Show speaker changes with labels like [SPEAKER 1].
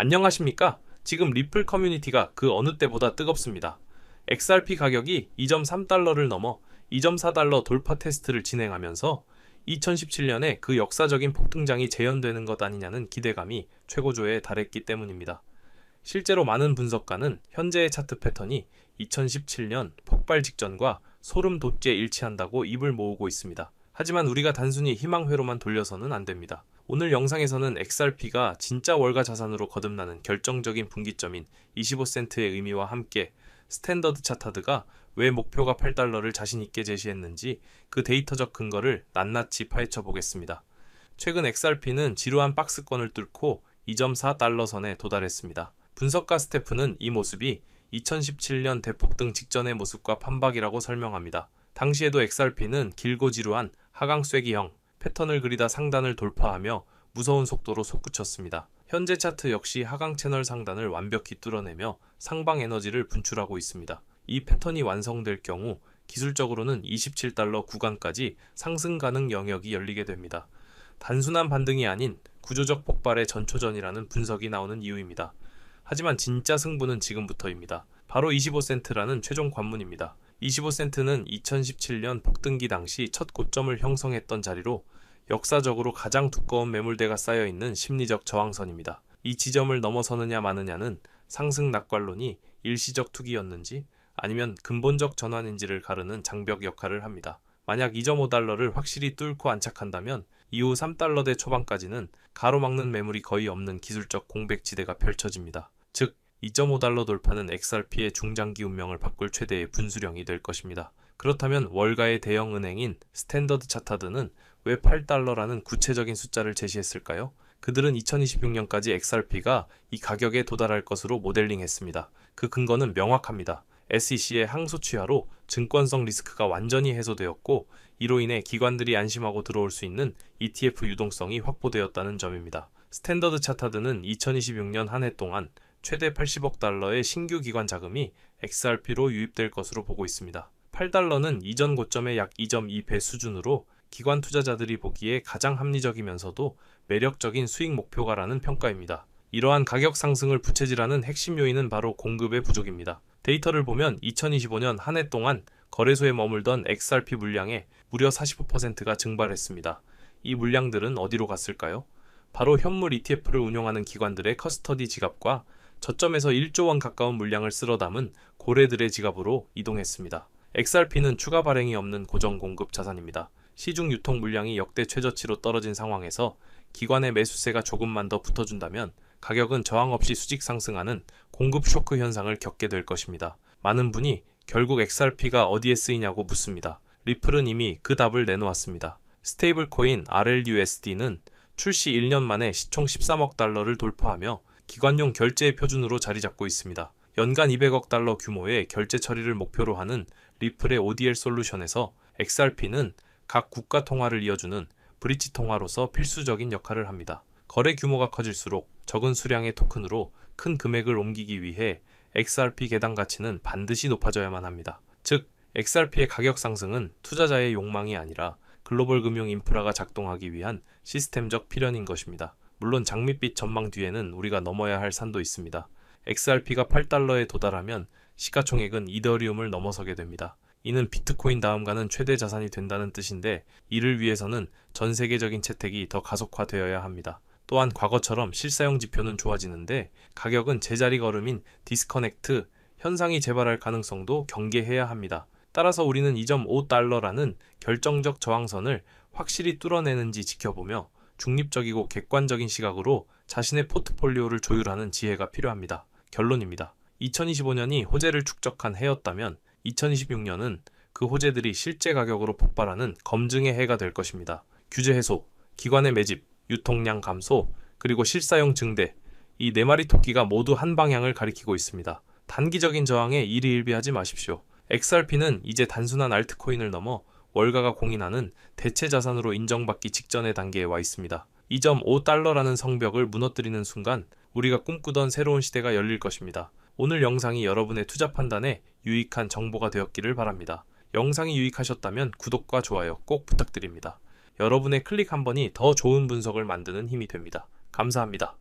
[SPEAKER 1] 안녕하십니까? 지금 리플 커뮤니티가 그 어느 때보다 뜨겁습니다. XRP 가격이 2.3달러를 넘어 2.4달러 돌파 테스트를 진행하면서 2017년에 그 역사적인 폭등장이 재현되는 것 아니냐는 기대감이 최고조에 달했기 때문입니다. 실제로 많은 분석가는 현재의 차트 패턴이 2017년 폭발 직전과 소름 돋게 일치한다고 입을 모으고 있습니다. 하지만 우리가 단순히 희망회로만 돌려서는 안 됩니다. 오늘 영상에서는 XRP가 진짜 월가 자산으로 거듭나는 결정적인 분기점인 25센트의 의미와 함께 스탠더드 차타드가 왜 목표가 8달러를 자신있게 제시했는지 그 데이터적 근거를 낱낱이 파헤쳐 보겠습니다. 최근 XRP는 지루한 박스권을 뚫고 2.4달러 선에 도달했습니다. 분석가 스태프는 이 모습이 2017년 대폭등 직전의 모습과 판박이라고 설명합니다. 당시에도 XRP는 길고 지루한 하강 쐐기형 패턴을 그리다 상단을 돌파하며 무서운 속도로 솟구쳤습니다. 현재 차트 역시 하강 채널 상단을 완벽히 뚫어내며 상방 에너지를 분출하고 있습니다. 이 패턴이 완성될 경우 기술적으로는 27달러 구간까지 상승 가능 영역이 열리게 됩니다. 단순한 반등이 아닌 구조적 폭발의 전초전이라는 분석이 나오는 이유입니다. 하지만 진짜 승부는 지금부터입니다. 바로 25센트라는 최종 관문입니다. 25센트는 2017년 폭등기 당시 첫 고점을 형성했던 자리로 역사적으로 가장 두꺼운 매물대가 쌓여 있는 심리적 저항선입니다. 이 지점을 넘어서느냐 마느냐는 상승 낙관론이 일시적 투기였는지 아니면 근본적 전환인지를 가르는 장벽 역할을 합니다. 만약 2.5달러를 확실히 뚫고 안착한다면 이후 3달러대 초반까지는 가로막는 매물이 거의 없는 기술적 공백지대가 펼쳐집니다. 즉 2.5달러 돌파는 XRP의 중장기 운명을 바꿀 최대의 분수령이 될 것입니다. 그렇다면 월가의 대형 은행인 스탠더드 차타드는 왜 8달러라는 구체적인 숫자를 제시했을까요? 그들은 2026년까지 XRP가 이 가격에 도달할 것으로 모델링했습니다. 그 근거는 명확합니다. SEC의 항소 취하로 증권성 리스크가 완전히 해소되었고 이로 인해 기관들이 안심하고 들어올 수 있는 ETF 유동성이 확보되었다는 점입니다. 스탠더드 차타드는 2026년 한 해 동안 최대 80억 달러의 신규 기관 자금이 XRP로 유입될 것으로 보고 있습니다. 8달러는 이전 고점의 약 2.2배 수준으로 기관 투자자들이 보기에 가장 합리적이면서도 매력적인 수익 목표가라는 평가입니다. 이러한 가격 상승을 부채질하는 핵심 요인은 바로 공급의 부족입니다. 데이터를 보면 2025년 한 해 동안 거래소에 머물던 XRP 물량의 무려 45%가 증발했습니다. 이 물량들은 어디로 갔을까요? 바로 현물 ETF를 운용하는 기관들의 커스터디 지갑과 저점에서 1조 원 가까운 물량을 쓸어 담은 고래들의 지갑으로 이동했습니다. XRP는 추가 발행이 없는 고정 공급 자산입니다. 시중 유통 물량이 역대 최저치로 떨어진 상황에서 기관의 매수세가 조금만 더 붙어준다면 가격은 저항 없이 수직 상승하는 공급 쇼크 현상을 겪게 될 것입니다. 많은 분이 결국 XRP가 어디에 쓰이냐고 묻습니다. 리플은 이미 그 답을 내놓았습니다. 스테이블 코인 RLUSD는 출시 1년 만에 시총 13억 달러를 돌파하며 기관용 결제 표준으로 자리 잡고 있습니다. 연간 200억 달러 규모의 결제 처리를 목표로 하는 리플의 ODL 솔루션에서 XRP는 각 국가 통화를 이어주는 브릿지 통화로서 필수적인 역할을 합니다. 거래 규모가 커질수록 적은 수량의 토큰으로 큰 금액을 옮기기 위해 XRP 계단 가치는 반드시 높아져야만 합니다. 즉, XRP의 가격 상승은 투자자의 욕망이 아니라 글로벌 금융 인프라가 작동하기 위한 시스템적 필연인 것입니다. 물론 장밋빛 전망 뒤에는 우리가 넘어야 할 산도 있습니다. XRP가 8달러에 도달하면 시가총액은 이더리움을 넘어서게 됩니다. 이는 비트코인 다음가는 최대 자산이 된다는 뜻인데 이를 위해서는 전 세계적인 채택이 더 가속화되어야 합니다. 또한 과거처럼 실사용 지표는 좋아지는데 가격은 제자리 걸음인 디스커넥트 현상이 재발할 가능성도 경계해야 합니다. 따라서 우리는 2.5달러라는 결정적 저항선을 확실히 뚫어내는지 지켜보며 중립적이고 객관적인 시각으로 자신의 포트폴리오를 조율하는 지혜가 필요합니다. 결론입니다. 2025년이 호재를 축적한 해였다면 2026년은 그 호재들이 실제 가격으로 폭발하는 검증의 해가 될 것입니다. 규제 해소, 기관의 매집, 유통량 감소, 그리고 실사용 증대, 이 네 마리 토끼가 모두 한 방향을 가리키고 있습니다. 단기적인 저항에 일희일비하지 마십시오. XRP는 이제 단순한 알트코인을 넘어 월가가 공인하는 대체 자산으로 인정받기 직전의 단계에 와 있습니다. 2.5달러라는 성벽을 무너뜨리는 순간 우리가 꿈꾸던 새로운 시대가 열릴 것입니다. 오늘 영상이 여러분의 투자 판단에 유익한 정보가 되었기를 바랍니다. 영상이 유익하셨다면 구독과 좋아요 꼭 부탁드립니다. 여러분의 클릭 한 번이 더 좋은 분석을 만드는 힘이 됩니다. 감사합니다.